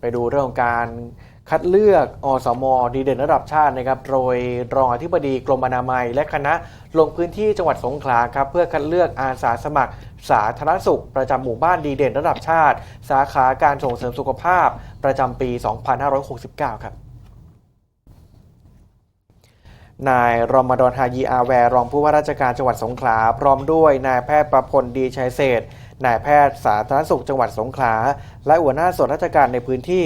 ไปดูเรื่องของการคัดเลือกอสม ดีเด่นระดับชาตินะครับ โดยรองอธิบดีกรมอนามัย และคณะลงพื้นที่จังหวัดสงขลาครับ เพื่อคัดเลือกอาสาสมัคร สาธารณสุข ประจำหมู่บ้านดีเด่นระดับชาติ สาขาการส่งเสริมสุขภาพประจำปี 2569 ครับนายรอมฎอนฮายีอาแวร์รองผู้ว่าราชการจังหวัดสงขลา พร้อมด้วยนายแพทย์ประพลดีชัยเศรษฐ นายแพทย์สาธารณสุขจังหวัดสงขลา และหัวหน้าส่วนราชการในพื้นที่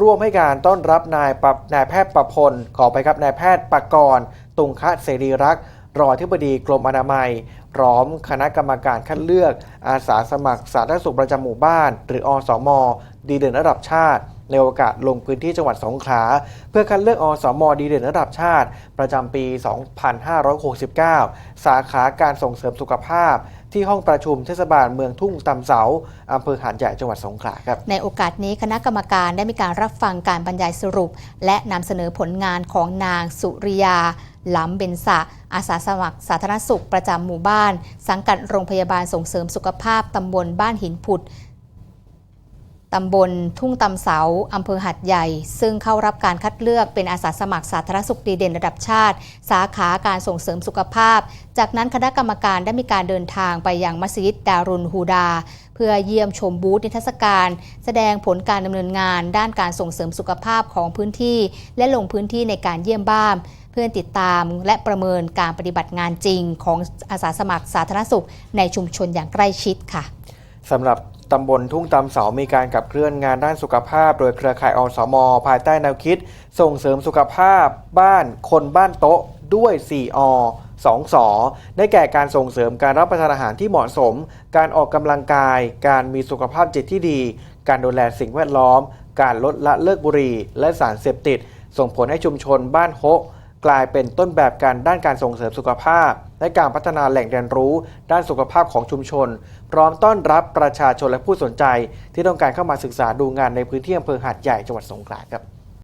ร่วมให้การต้อนรับนายปรับนายแพทย์ประพลขอไปครับนายแพทย์ปกรณ์ตุงคะเสรีรักษ์รองอธิบดีกรมอนามัย พร้อมคณะกรรมการคัดเลือก อาสาสมัครสาธารณสุขประจำหมู่บ้าน หรืออสม ดีเด่นระดับชาติ ในโอกาสลงพื้นที่จังหวัดสงขลาเพื่อคัดเลือกอสมดีเด่นระดับชาติ ประจำปี 2569 สาขาการส่งเสริมสุขภาพ ที่ห้องประชุมเทศบาลเมืองทุ่งตำเสาอำเภอหาดใหญ่จังหวัดสงขลาครับ ในโอกาสนี้คณะกรรมการได้มีการรับฟังการบรรยายสรุป และนำเสนอผลงานของนางสุริยาหล้ำเบนสะอาสาสมัคร สาธารณสุขประจำหมู่บ้าน สังกัดโรงพยาบาลส่งเสริมสุขภาพตำบลบ้านหินผุด ตำบลทุ่งตำเสาอำเภอหัดใหญ่ ซึ่งเข้ารับการคัดเลือกเป็นอาสาสมัครสาธารณสุขดีเด่นระดับชาติ สาขาการส่งเสริมสุขภาพ จากนั้นคณะกรรมการได้มีการเดินทางไปยังมัสยิดดารุนฮูดา เพื่อเยี่ยมชมบูธนิทรรศการ แสดงผลการดำเนินงาน ด้านการส่งเสริมสุขภาพของพื้นที่ และลงพื้นที่ในการเยี่ยมบ้านเพื่อติดตามและประเมินการปฏิบัติงานจริง ของอาสาสมัครสาธารณสุขในชุมชนอย่างใกล้ชิดค่ะสำหรับ ตำบลทุ่งตำเสา มีการขับเคลื่อนงานด้านสุขภาพ โดยเครือข่ายอสม ภายใต้แนวคิด ส่งเสริมสุขภาพ บ้าน คนบ้านโต๊ะ ด้วย 4 อ 2 สอได้แก่การส่งเสริมการรับประทานอาหารที่เหมาะสม การออกกำลังกาย การมีสุขภาพจิตที่ดี การดูแลสิ่งแวดล้อม การลดละเลิกบุหรี่ และสารเสพติด ส่งผลให้ชุมชนบ้านโฮะ กลายเป็นต้นแบบการด้านการส่งเสริมสุขภาพ และการพัฒนาแหล่งเรียนรู้ ด้านสุขภาพของชุมชน พร้อมต้อนรับประชาชนและผู้สนใจ ที่ต้องการเข้ามาศึกษาดูงานในพื้นที่อำเภอหาดใหญ่จังหวัดสงขลาครับ